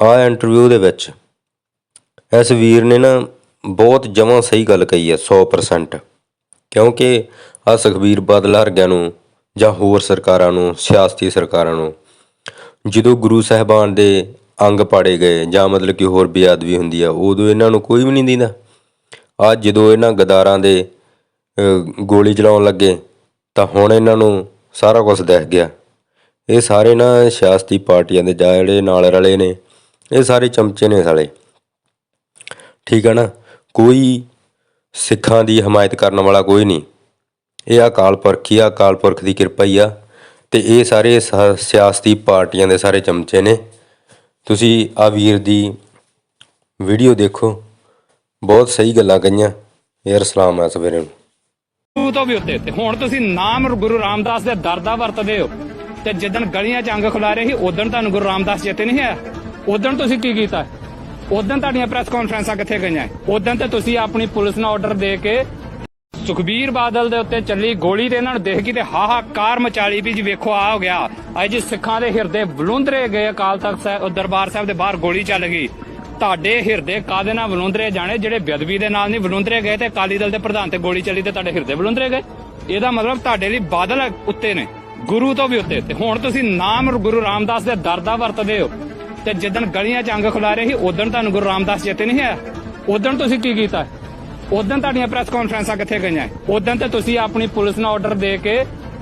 ਆ ਇੰਟਰਵਿਊ ਦੇ ਵਿੱਚ ਇਸ ਵੀਰ ਨੇ ਨਾ ਬਹੁਤ ਜਮਾਂ ਸਹੀ ਗੱਲ ਕਹੀ ਹੈ 100% ਕਿਉਂਕਿ ਆ ਸੁਖਬੀਰ ਬਾਦਲ ਹਰਗਿਆਂ ਨੂੰ ਜਾਂ ਹੋਰ ਸਰਕਾਰਾਂ ਨੂੰ, ਸਿਆਸਤੀ ਸਰਕਾਰਾਂ ਨੂੰ ਜਦੋਂ ਗੁਰੂ ਸਾਹਿਬਾਨ ਦੇ ਅੰਗ ਪਾੜੇ ਗਏ ਜਾਂ ਮਤਲਬ ਕਿ ਹੋਰ ਬੇਅਦਬੀ ਹੁੰਦੀ ਆ, ਉਦੋਂ ਇਹਨਾਂ ਨੂੰ ਕੋਈ ਵੀ ਨਹੀਂ ਦਿੰਦਾ। ਆ ਜਦੋਂ ਇਹਨਾਂ ਗਦਾਰਾਂ ਦੇ ਗੋਲੀ ਚਲਾਉਣ ਲੱਗੇ, ਤਾਂ ਹੁਣ ਇਹਨਾਂ ਨੂੰ ਸਾਰਾ ਕੁਝ ਦਿਖ ਗਿਆ। ਇਹ ਸਾਰੇ ਨਾ ਸਿਆਸਤੀ ਪਾਰਟੀਆਂ ਦੇ ਜਾਂ ਜਿਹੜੇ ਨਾਲ ਰਲੇ ਨੇ ਇਹ ਸਾਰੇ ਚਮਚੇ ਨੇ ਸਾਲੇ। ਠੀਕ ਹੈ ਨਾ? ਕੋਈ ਸਿੱਖਾਂ ਦੀ ਹਮਾਇਤ ਕਰਨ ਵਾਲਾ ਕੋਈ ਨਹੀਂ। ਇਹ ਅਕਾਲ ਪੁਰਖ ਹੀ ਆ ਅਕਾਲ ਪੁਰਖ ਦੀ ਕਿਰਪਾ ਹੀ ਆ। ਤੇ ਇਹ ਸਾਰੇ ਸ- ਸਿਆਸਤੀ ਪਾਰਟੀਆਂ ਦੇ ਸਾਰੇ ਚਮਚੇ ਨੇ। ਤੁਸੀਂ ਆ ਵੀਰ ਦੀ ਵੀਡੀਓ ਦੇਖੋ। ਬਹੁਤ ਸਹੀ ਗੱਲਾਂ ਕਹੀਆਂ। ਯਾਰ, ਸਲਾਮ ਆ ਸਵੇਰੇ ਨੂੰ। ਗੁਰੂ ਤੋਂ ਵੀ ਉੱਤੇ ਤੇ ਹੁਣ ਤੁਸੀਂ ਨਾਮ ਗੁਰੂ ਰਾਮਦਾਸ ਦੇ ਦਰ ਦਾ ਵਰਤਦੇ ਹੋ। ਤੇ ਜਿੱਦਣ ਗਲੀਆਂ ਚ ਅੰਗ ਖੁਲਾ ਰਹੇ ਸੀ, ਉਦੋਂ ਤੁਹਾਨੂੰ ਗੁਰੂ ਰਾਮਦਾਸ ਚੇਤੇ ਨਹੀਂ ਹੈ ਉਦੋਂ ਤੁਸੀਂ ਕੀ ਕੀਤਾ? ਉਦੋਂ ਤੁਹਾਡੀਆਂ ਪ੍ਰੈਸ ਕਾਨਫਰੰਸਾਂ ਕਿੱਥੇ ਗਈਆਂ? ਉਦੋਂ ਤੇ ਤੁਸੀਂ ਆਪਣੀ ਪੁਲਿਸ ਨੂੰ ਆਰਡਰ ਦੇ ਕੇ ਸੁਖਬੀਰ ਬਾਦਲ ਦੇ ਉੱਤੇ ਚੱਲੀ ਗੋਲੀ ਤੇ ਇਹਨਾਂ ਨੂੰ ਦੇਖ ਕੇ ਤੇ ਹਾਹਾਕਾਰ ਮਚਾਲੀ ਵੀ ਜੀ, ਵੇਖੋ ਆ ਹੋ ਗਿਆ। ਅੱਜ ਸਿੱਖਾਂ ਦੇ ਹਿਰਦੇ ਬਲੁੰਦਰੇ ਗਏ ਅਕਾਲ ਤਖਤ ਸਾਹਿਬ ਦਰਬਾਰ ਸਾਹਿਬ ਦੇ ਬਾਹਰ ਗੋਲੀ ਚੱਲ ਗਈ। ਤੁਹਾਡੇ ਹਿਰਦੇ ਕਾਦੇ ਨਾਲ ਬਲੁੰਦਰੇ ਜਾਣੇ? ਜਿਹੜੇ ਬੇਅਦਬੀ ਦੇ ਨਾਲ ਨਹੀਂ ਬਲੁੰਦਰੇ ਗਏ ਤੇ ਅਕਾਲੀ ਦਲ ਦੇ ਪ੍ਰਧਾਨ ਤੇ ਗੋਲੀ ਚੱਲੀ ਤੇ ਤੁਹਾਡੇ ਹਿਰਦੇ ਬਲੁੰਦਰੇ ਗਏ? ਇਹਦਾ ਮਤਲਬ ਤੁਹਾਡੇ ਲਈ ਬਾਦਲ ਉੱਤੇ ਨੇ, ਗੁਰੂ ਤੋਂ ਵੀ ਉੱਤੇ। ਤੇ ਹੁਣ ਤੁਸੀਂ ਨਾਮ ਗੁਰੂ ਰਾਮਦਾਸ ਦੇ ਦਰ ਦਾ ਵਰਤਦੇ ਹੋ। ਤੇ ਜਿੱਦਣ ਗਲੀਆਂ ਚ ਅੰਗ ਖੁਲਾ ਰਹੇ ਸੀ, ਉਦੋਂ ਤੁਹਾਨੂੰ ਗੁਰੂ ਰਾਮਦਾਸ ਚੇਤੇ ਨਹੀਂ ਹੈ ਉਦੋਂ ਤੁਸੀਂ ਕੀ ਕੀਤਾ? ਉਦੋਂ ਤੁਹਾਡੀਆਂ ਪ੍ਰੈਸ ਕਾਨਫਰੰਸਾਂ ਕਿੱਥੇ ਗਈਆਂ? ਉਦੋਂ ਤੇ ਤੁਸੀਂ ਆਪਣੀ ਪੁਲਿਸ ਨੂੰ ਆਰਡਰ ਦੇ ਕੇ